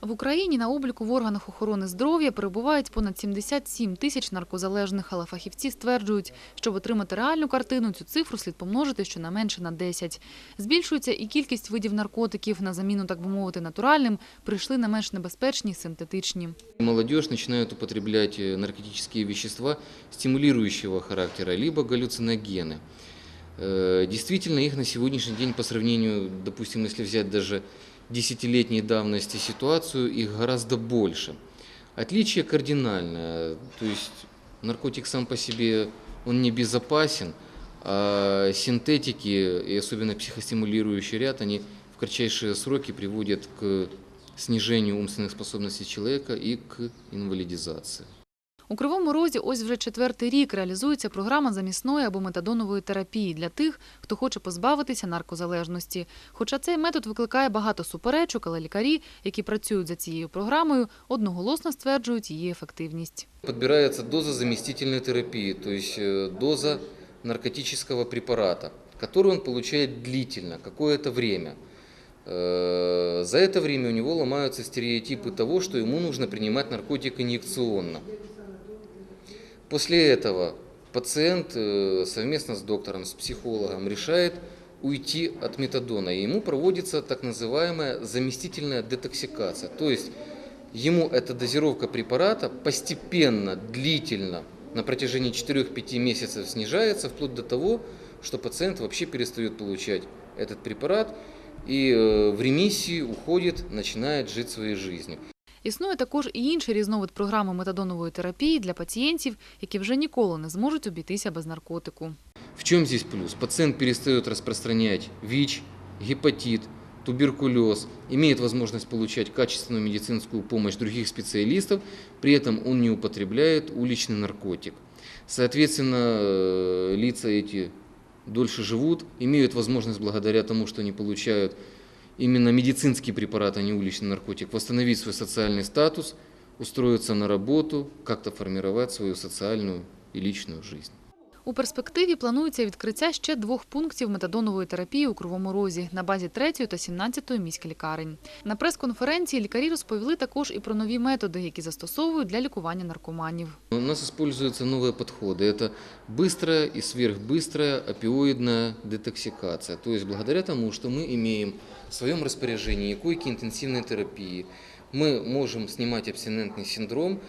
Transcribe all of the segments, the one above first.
В Україні на обліку в органах охорони здоров'я перебувають понад 77 тисяч наркозалежних, але фахівці стверджують, щоб отримати реальну картину, цю цифру слід помножити щонайменше на 10. Збільшується і кількість видів наркотиків. На заміну, так би мовити, натуральним прийшли не менш небезпечні синтетичні. Молодежь начинает употреблять э, наркотические вещества стимулирующего характера, либо галлюциногены. Э, Действительно, их на сегодняшний день по сравнению, допустим, если взять даже десятилетней давности ситуацию, их гораздо больше. Отличие кардинальное, то есть наркотик сам по себе, он не безопасен, а синтетики и особенно психостимулирующий ряд, они в кратчайшие сроки приводят к снижению умственных способностей человека и к инвалидизации. У Кривому Розі ось вже четвертий рік реалізується програма замісної або метадонової терапії для тих, хто хоче позбавитися наркозалежності. Хоча цей метод викликає багато суперечок, але лікарі, які працюють за цією програмою, одноголосно стверджують її ефективність. Подбирается доза заместительной терапии, то есть э, доза наркотического препарата, который он получает длительно, какое-то время. Э, За это время у него ломаются стереотипы того, что ему нужно принимать наркотик инъекционно. После этого пациент э, совместно с доктором, с психологом решает уйти от метадона, и ему проводится так называемая заместительная детоксикация. То есть ему эта дозировка препарата постепенно, длительно, на протяжении 4-5 месяцев снижается, вплоть до того, что пациент вообще перестает получать этот препарат и э, в ремиссии уходит, начинает жить своей жизнью. Існує також і інший різновид програми метадонової терапії для пацієнтів, які вже ніколи не зможуть обійтися без наркотику. В чем здесь плюс? Пациент перестает распространять ВИЧ, гепатит, туберкулез, имеет возможность получать качественную медицинскую помощь других специалистов, при этом он не употребляет уличный наркотик. Соответственно, э, лица эти дольше живут, имеют возможность благодаря тому, что они получают именно медицинский препарат, а не уличный наркотик, восстановить свой социальный статус, устроиться на работу, как-то формировать свою социальную и личную жизнь. У перспективі планується відкриття ще двох пунктів метадонової терапії у Кривому Розі на базі 3 та 17 міськ лікарень. На прес-конференції лікарі розповіли також і про нові методи, які застосовують для лікування наркоманів. У нас используются новые подходы. Это быстрая и сверхбыстрая опиоидная детоксикация. То есть благодаря тому, что мы имеем в своем распоряжении койки интенсивной терапии, мы можем снимать абстинентный синдром э,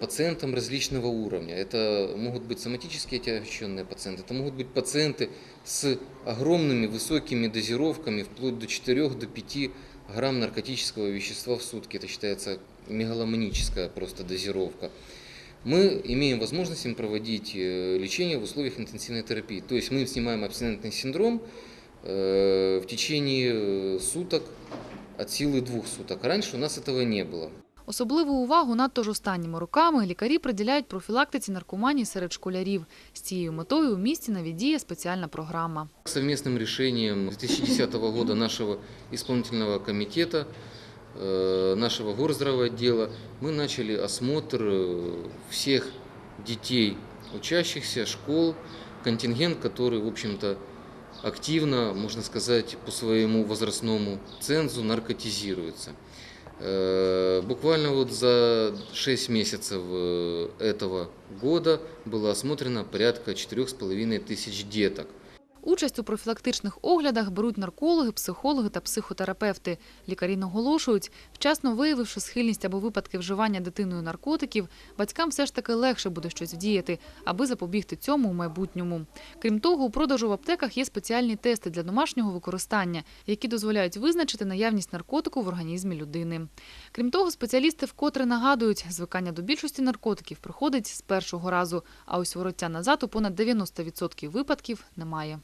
пациентам различного уровня. Это могут быть соматически отягощенные пациенты, это могут быть пациенты с огромными высокими дозировками, вплоть до 4 до 5 грамм наркотического вещества в сутки. Это считается мегаломаническая просто дозировка мы имеем возможность им проводить э, лечение в условиях интенсивной терапии. То есть мы снимаем абстинентный синдром э, в течение э, суток, от силы двух суток. Раньше у нас этого не было. Особливу увагу надто ж останніми роками лікарі приділяють профілактиці наркоманії серед школярів. З цією метою у місті навіть діє спеціальна програма. Совместным решением 2010 года нашего исполнительного комитета, э, нашего горздрава отдела, мы начали осмотр э, всех детей, учащихся школ, контингент, который, в общем-то, активно, можно сказать, по своему возрастному цензу наркотизируется. Э, Буквально вот за 6 месяцев э, этого года было осмотрено порядка 4,5 тысяч деток. Участь у профілактичних оглядах беруть наркологи, психологи та психотерапевти. Лікарі наголошують, вчасно виявивши схильність або випадки вживання дитиною наркотиків, батькам все ж таки легше буде щось вдіяти, аби запобігти цьому у майбутньому. Крім того, у продажу в аптеках є спеціальні тести для домашнього використання, які дозволяють визначити наявність наркотику в організмі людини. Крім того, спеціалісти вкотре нагадують, звикання до більшості наркотиків приходить з першого разу, а ось вороття назад у понад 90% випадків немає.